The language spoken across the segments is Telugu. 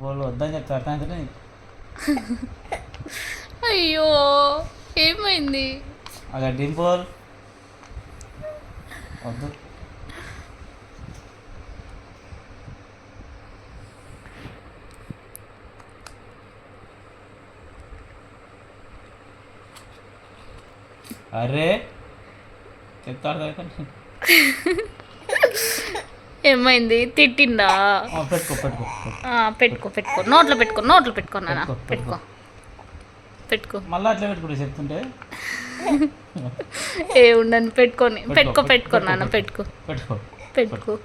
వాళ్ళు వద్దని చెప్తే అర్థం అయ్యో ఏమైంది? అక్కడ డింపుల్. వద్దు. అరే చెప్తాడు కదా ఏమైంది? తిట్టిందా? పెట్టుకో పెట్టుకో పెట్టుకో. పెట్టుకో పెట్టుకో. నోట్లో పెట్టుకో నోట్లో పెట్టుకో నాన్న. పెట్టుకో, పెట్టుకో. పెట్టుకో. మళ్ళీ అట్లా పెట్టుకుంటే చెప్తుంటే? ఏ ఉండను. పెట్టుకొని. పెట్టుకో, పెట్టుకో పెట్టుకో పెట్టుకో, నాన్న పెట్టుకో పెట్టుకో. పెట్టుకో.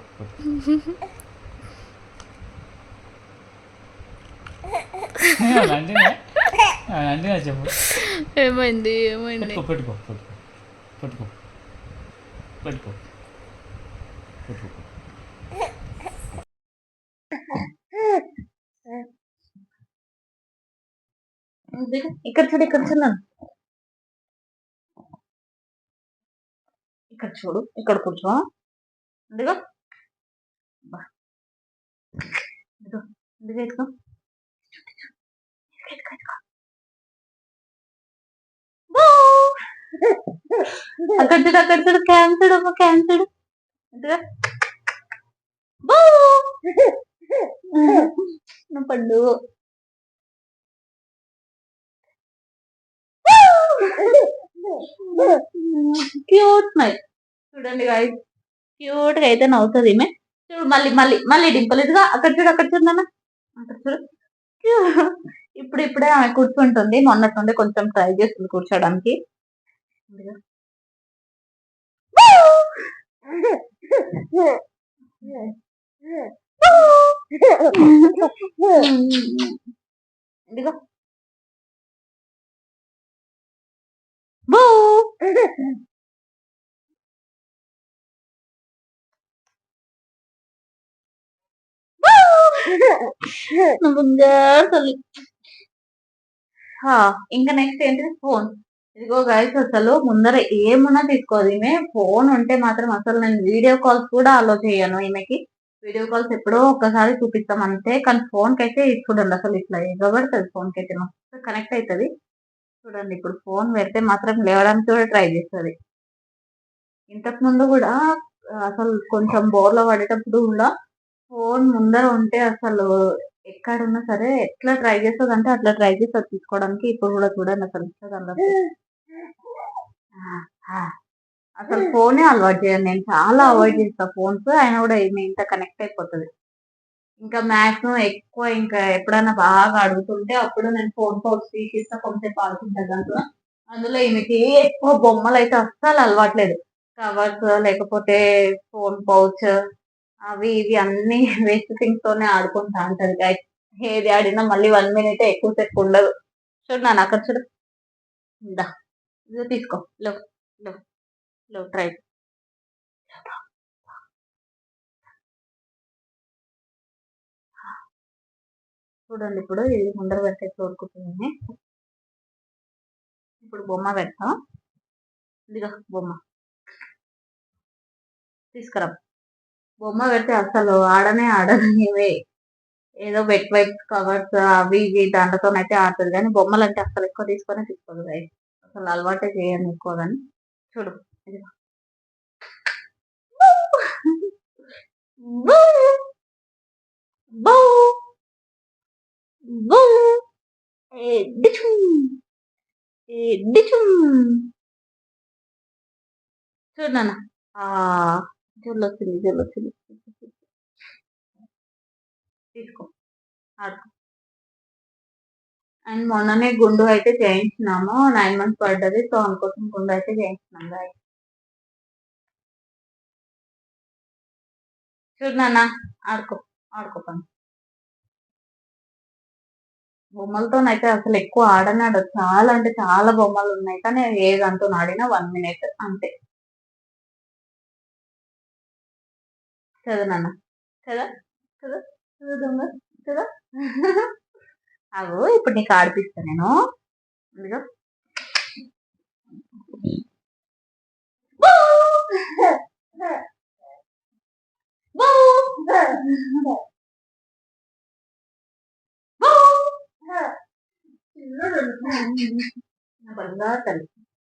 ఏమైంది? ఏమైంది? పెట్టుకో పెట్టుకో పెట్టుకో పెట్టుకో పెట్టుకో పెట్టుకో. ఇక్కడ చూడు ఇక్కడ చూడు ఇక్కడ చూడు ఇక్కడ కూర్చో ఇదిగో. అక్కడ చూడు అక్కడ చూడు క్యాన్సర్ అమ్మ క్యాన్సర్ ఇదిగో బూ. నా పండు క్యూట్ స్మైల్ చూడండి గాయస్ క్యూట్గా అయితే నవ్వుతుంది ఈమె. చూడు మళ్ళీ మళ్ళీ మళ్ళీ డింపుల్ ఇదిగా అక్కడ చూడు అక్కడ చూడు నాన్న. అక్కడ చూడు. ఇప్పుడు ఇప్పుడే ఆమె కూర్చుంటుంది. మొన్నటి నుండి కొంచెం ట్రై చేస్తుంది కూర్చోడానికి. బంగారు తల్లి ఇంకా నెక్స్ట్ ఏంటి ఫోన్ ఇదిగో గైస్ అసలు ముందర ఏమున్నా తీసుకోదు ఈమె ఫోన్ ఉంటే మాత్రం అసలు నేను వీడియో కాల్స్ కూడా అలో చేయను ఈమెకి. వీడియో కాల్స్ ఎప్పుడో ఒక్కసారి చూపిస్తాం అంతే. కానీ ఫోన్ కైతే అయితే చూడండి అసలు ఇట్లా ఎగబడుతుంది ఫోన్కి అయితే మస్తు కనెక్ట్ అవుతుంది. చూడండి ఇప్పుడు ఫోన్ పెడితే మాత్రం లేవడానికి కూడా ట్రై చేస్తుంది. ఇంతకు ముందు కూడా అసలు కొంచెం బోర్లో పడేటప్పుడు కూడా ఫోన్ ముందర ఉంటే అసలు ఎక్కడున్నా సరే ఎట్లా ట్రై చేస్తుంది అంటే అట్లా ట్రై చేస్తుంది తీసుకోవడానికి. ఇప్పుడు కూడా చూడండి అసలు ఇస్తుంది అసలు ఫోనే అలవాటు చేయండి. నేను చాలా అవాయిడ్ చేస్తాను ఫోన్స్. ఆయన కూడా ఇంత కనెక్ట్ అయిపోతుంది. ఇంకా మాక్సిమం ఎక్కువ ఇంకా ఎప్పుడైనా బాగా అడుగుతుంటే అప్పుడు నేను ఫోన్ పౌచ్ తీసిస్తా కొంతసేపు ఆడుకుంటాను దాంట్లో. అందులో ఈమెకి ఎక్కువ బొమ్మలు అయితే అస్సలు అలవాట్లేదు. కవర్స్ లేకపోతే ఫోన్ పౌచ్ అవి ఇవి అన్ని వేస్ట్ థింగ్స్ తోనే ఆడుకుంటా ఉంటది. Guys. ఏది ఆడినా మళ్ళీ వన్ మినిట్ ఎక్కువ సేపు ఉండదు. చూడు నాన్న అక్కడ చూడు. ఇందా తీసుకో. లో లో లో ట్రై చూడండి ఇప్పుడు ఇది ముందర పెడితే ఉడుకుతుంది ఇప్పుడు బొమ్మ పెడతాం. ఇదిగా బొమ్మ. తీసుకురా. బొమ్మ పెడితే అసలు ఆడనే ఆడదు ఇవే. ఏదో వెట్ వైట్ కవర్స్ అవి ఇవి అయితే ఆడుతుంది కానీ బొమ్మలు అంటే అసలు ఎక్కువ తీసుకొని తీసుకోదు అసలు అలవాటే చేయను ఎక్కువ కానీ చూడు ఇదిగో. బూ! బూ! బూ! డిచుం! డిచుం! జల్లు వచ్చింది జల్లు వచ్చింది తీసుకో ఆడుకో అండ్ మొన్ననే గుండు అయితే చేయించినాము నైన్ మంత్స్ పడ్డది సో అందుకోసం గుండు అయితే చేయించినాం guys. చూడన్నా ఆడుకో ఆడుకో పని బొమ్మలతోనైతే అసలు ఎక్కువ ఆడనాడు. చాలా అంటే చాలా బొమ్మలు ఉన్నాయి కానీ ఏదంటూ ఆడినా వన్ మినిట్ అంతే. చదనన్న నాన్న. కదా కదా దొంగ? కదా ఇప్పుడు నీకు ఆడిపిస్తా నేను. అందుకో బూ! నా బంగారు తల్లి